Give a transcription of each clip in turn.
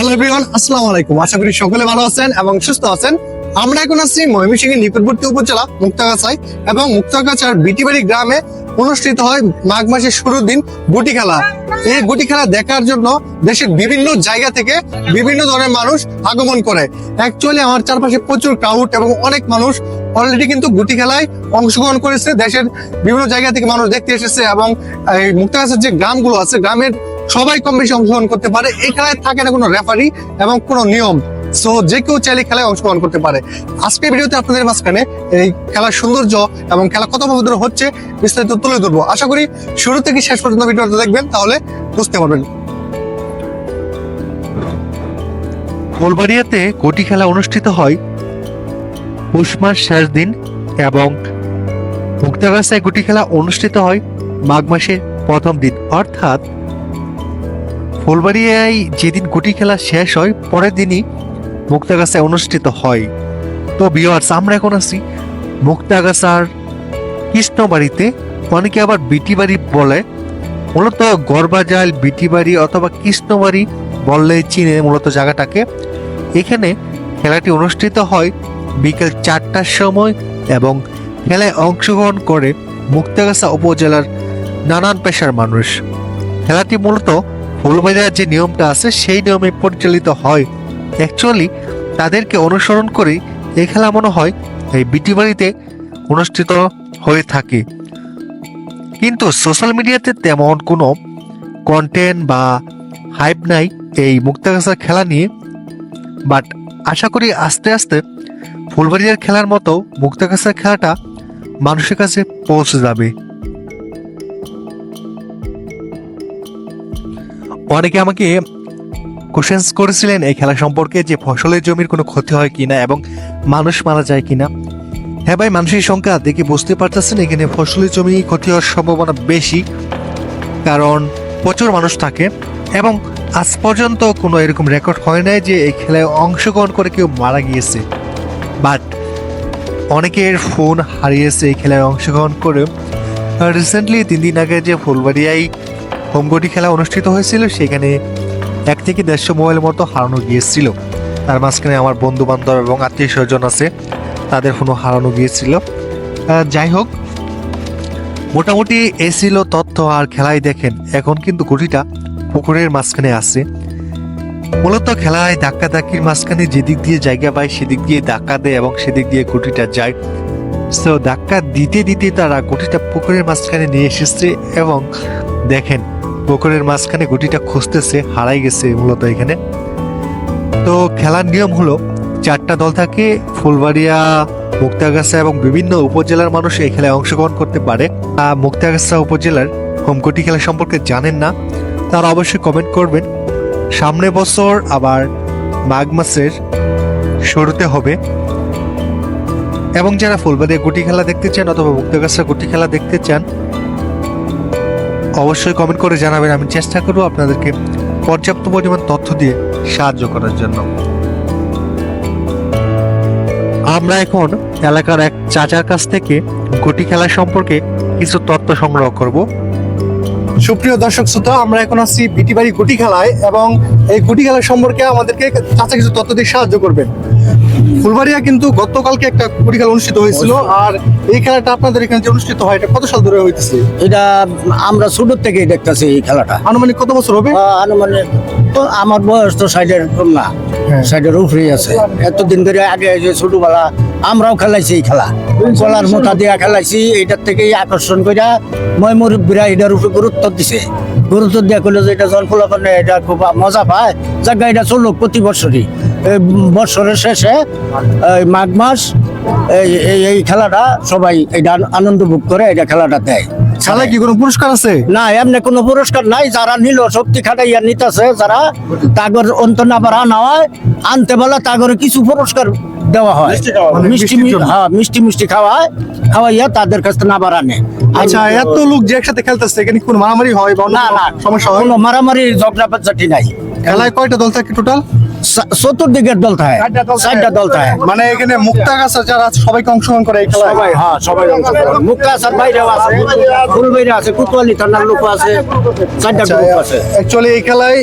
Hello everyone আসসালামু আলাইকুম আশা করি সকলে ভালো আছেন এবং সুস্থ আছেন। আমরা এখন আছি ময়মনসিংহের নিকটবর্তী উপজেলা মুক্তাগাছায় এবং মুক্তাগাছার বিটিবাড়ি গ্রামে অনুষ্ঠিত হয় মাঘ মাসের শুরুর দিন গুটি খেলা। এই গুটি খেলা দেখার জন্য দেশের বিভিন্ন জায়গা থেকে বিভিন্ন ধরনের মানুষ আগমন করে। অ্যাকচুয়ালি আমার চারপাশে প্রচুর ক্রাউড এবং অনেক মানুষ অলরেডি কিন্তু গুটি খেলায় অংশগ্রহণ করেছে। দেশের বিভিন্ন জায়গা থেকে মানুষ দেখতে এসেছে এবং মুক্তাগাছার যে গ্রামগুলো আছে, গ্রামের সবাই কম বেশি অংশগ্রহণ করতে পারে। এই খেলায় থাকে না কোনো রেফারি এবং কোনো নিয়ম। সো যে কেউ চাইলে খেলায় অংশগ্রহণ করতে পারে। আজকে ভিডিওতে আপনাদের মাঝখানে এই খেলার সৌন্দর্য এবং খেলা কত বছর হচ্ছে বিস্তারিত তুলে ধরবো। আশা করি শুরু থেকে শেষ পর্যন্ত ভিডিওটা দেখবেন, তাহলে বুঝতে পারবেন। ফুলবাড়িয়াতে কোটি খেলা অনুষ্ঠিত হয় পৌষ মাস শেষ দিন এবং মুক্তাগাছায় গুটি খেলা অনুষ্ঠিত হয় মাঘ মাসের প্রথম দিন। অর্থাৎ ফুলবাড়িয়ায় যেদিন গুটি খেলা শেষ হয়, পরের দিনই মুক্তাগাছায় অনুষ্ঠিত হয়। তো বিয়ার্স আমরা এখন আছি মুক্তাগাছার কৃষ্ণবাড়িতে। অনেকে আবার বিটি বাড়ি বলে। মূলত গড়বাজাল বিটি বাড়ি অথবা কৃষ্ণবাড়ি বললে চিনে মূলত জায়গাটাকে। এখানে খেলাটি অনুষ্ঠিত হয় বিকেল চারটার সময় এবং খেলায় অংশগ্রহণ করে মুক্তাগাছা উপজেলার নানান পেশার মানুষ। খেলাটি মূলত ফুলবাজার যে নিয়মটা আছে, সেই নিয়মে পরিচালিত হয়। অ্যাকচুয়ালি তাদেরকে অনুসরণ করে এই খেলা মনে হয় এই বিটি বাড়িতে অনুষ্ঠিত হয়ে থাকে। কিন্তু সোশ্যাল মিডিয়াতে তেমন কোনো কন্টেন্ট বা হাইপ নাই এই মুক্তাগাছার খেলা নিয়ে। বাট আশা করি আস্তে আস্তে ফুলবাড়িয়ার খেলার মতো মুক্তাগাছার খেলাটা মানুষের কাছে পৌঁছে যাবে। অনেকে আমাকে কোশ্চেন্স করেছিলেন এই খেলা সম্পর্কে যে ফসলের জমির কোনো ক্ষতি হয় কিনা এবং মানুষ মারা যায় কিনা? হ্যাঁ ভাই, মানুষের সংখ্যা দেখে বুঝতে পারতেছেন, এখানে ফসলের জমি ক্ষতি হওয়ার সম্ভাবনা বেশি কারণ প্রচুর মানুষ থাকে এবং আজ পর্যন্ত কোনো এরকম রেকর্ড হয় নাই যে এই খেলায় অংশগ্রহণ করে কেউ মারা গিয়েছে। বাট অনেকের ফোন হারিয়েছে এই খেলায় অংশগ্রহণ করে। রিসেন্টলি তিন দিন আগে যে ফুলবাড়িয়ায় হোমগটি খেলা অনুষ্ঠিত হয়েছিল, সেখানে এক থেকে দেড়শো মোবাইল মতো হারানো গিয়েছিল। তার মাঝখানে আমার বন্ধু বান্ধব এবং আত্মীয় স্বজন আছে, তাদের ফোনও হারানো গিয়েছিল। যাই হোক, মোটামুটি এ ছিল তথ্য আর খেলায় দেখেন। এখন কিন্তু গুটিটা পুকুরের মাঝখানে আছে। মূলত খেলায় ধাক্কা ধাক্কির মাঝখানে যেদিক দিয়ে জায়গা পায়, সেদিক দিয়ে ধাক্কা দেয় এবং সেদিক দিয়ে গুটিটা যায়। তো ধাক্কা দিতে দিতে তারা গুটিটা পুকুরের মাঝখানে নিয়ে এসেছে এবং দেখেন পুকুরের মাঝখানে গুটিটা খুঁজতেছে, হারাই গেছে মূলত এখানে। তো খেলার নিয়ম হলো, চারটা দল থাকে, ফুলবাড়িয়া, মুক্তাগাছা এবং বিভিন্ন উপজেলার মানুষ এই খেলায় অংশগ্রহণ করতে পারে। মুক্তাগাছা উপজেলার হোমকুটি খেলা সম্পর্কে জানেন না, তারা অবশ্যই কমেন্ট করবেন। সামনে বছর আবার মাঘ মাসের শুরুতে হবে। এবং যারা ফুলবাড়িয়া গুটি খেলা দেখতে চান অথবা মুক্তাগাছা গুটি খেলা দেখতে চান অবশ্যই কমেন্ট করে জানাবেন। আমি চেষ্টা করব আপনাদেরকে পর্যাপ্ত পরিমাণ তথ্য দিয়ে সাহায্য করার জন্য। আমরা এখন এলাকার এক চাচার কাছ থেকে গুটি খেলা সম্পর্কে কিছু তথ্য সংগ্রহ করব। সুপ্রিয় দর্শক শ্রোতা, আমরা এখন আছি বিটি বাড়ি গুটি খেলায় এবং এই গুটি খেলা সম্পর্কে আমাদেরকে চাচা কিছু তথ্য দিয়ে সাহায্য করবেন। ফুলবাড়িয়া কিন্তু গতকালকে একটা গুটি খেলা অনুষ্ঠিত হয়েছিল। আর এই খেলাটা আপনাদের এখানে যে অনুষ্ঠিত হয় এটা কত সাল ধরে হইতেছে? এটা আমরা ছোট থেকেই দেখতেছি এই খেলাটা। আনুমানিক কত বছর হবে? আনুমানিক তো আমার বয়স তো সাইডের কম না। হ্যাঁ। সাইডের উপরেই আছে। এতদিন ধরে আগে যে ছোটবেলা আমরাও খেলাইছি এই খেলা। কলার মোটা দিয়া খেলাইছি এটার থেকেই আকর্ষণ করে মই মুরব্বীরা এটার উপরে গুরুত্ব দিছে। গুরুত্ব দিয়া করলে যে এটা যখন ফলাফলে এটা খুব মজা পায়। জায়গা এটা চলুক প্রতি বছরই। এই বছরের শেষে এই মাঘ মাস এই এই- খেলাটা সবাই এটা আনন্দ ভোগ করে এটা খেলাটা দেয়। খেলায় কি কোনো পুরস্কার আছে? না এমনি কোনো পুরস্কার নাই। যারা নিল শক্তি খাটাইয়া নিতেছে যারা তাগর অন্ত না পারা না হয় আনতে বলে তাগরে কিছু পুরস্কার দেওয়া হয়। মিষ্টি হ্যাঁ। মিষ্টি মিষ্টি খাওয়ায় খাওয়াইয়া তাদের কাছে না বাড়ানে আচ্ছা এত লোক যে একসাথে খেলতেছে এখানে কোন মারামারি হয় বা না না সমস্যা হয়? মারামারি ঝগড়া পাচাটি নাই। খেলায় কয়টা দল থাকে টোটাল চতুর্দিকের দল থাকে। চারটা দল থাকে। মানে এখানে মুক্তাগাছা যারা সবাইকে অংশগ্রহণ করে এই খেলায়? সবাই হ্যাঁ সবাই মুক্তা আসার বাইরেও আছে ফুলবাইরে আছে কুতোয়ালি থানার লোক আছে চারটা গ্রুপ আছে। অ্যাকচুয়ালি এই খেলায়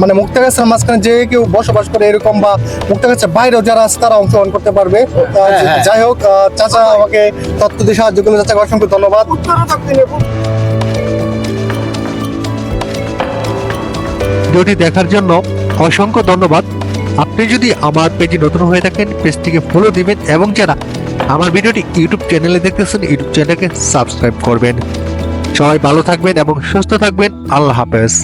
মানে মুক্তাগাছার মাঝখানে যে কেউ বসবাস করে এরকম বা মুক্তাগাছার বাইরেও যারা আছে তারা অংশগ্রহণ করতে পারবে। হ্যাঁ। যাই হোক চাচা আমাকে তথ্য দিয়ে সাহায্য করলে চাচাকে অসংখ্য ধন্যবাদ। ভিডিওটি দেখার জন্য অসংখ্য ধন্যবাদ। আপনি যদি আমার পেজে নতুন হয়ে থাকেন, পেজটিকে ফলো দিবেন এবং যারা আমার ভিডিওটি ইউটিউব চ্যানেলে দেখতেছেন, ইউটিউব চ্যানেলকে সাবস্ক্রাইব করবেন। সবাই ভালো থাকবেন এবং সুস্থ থাকবেন। আল্লাহ হাফেজ।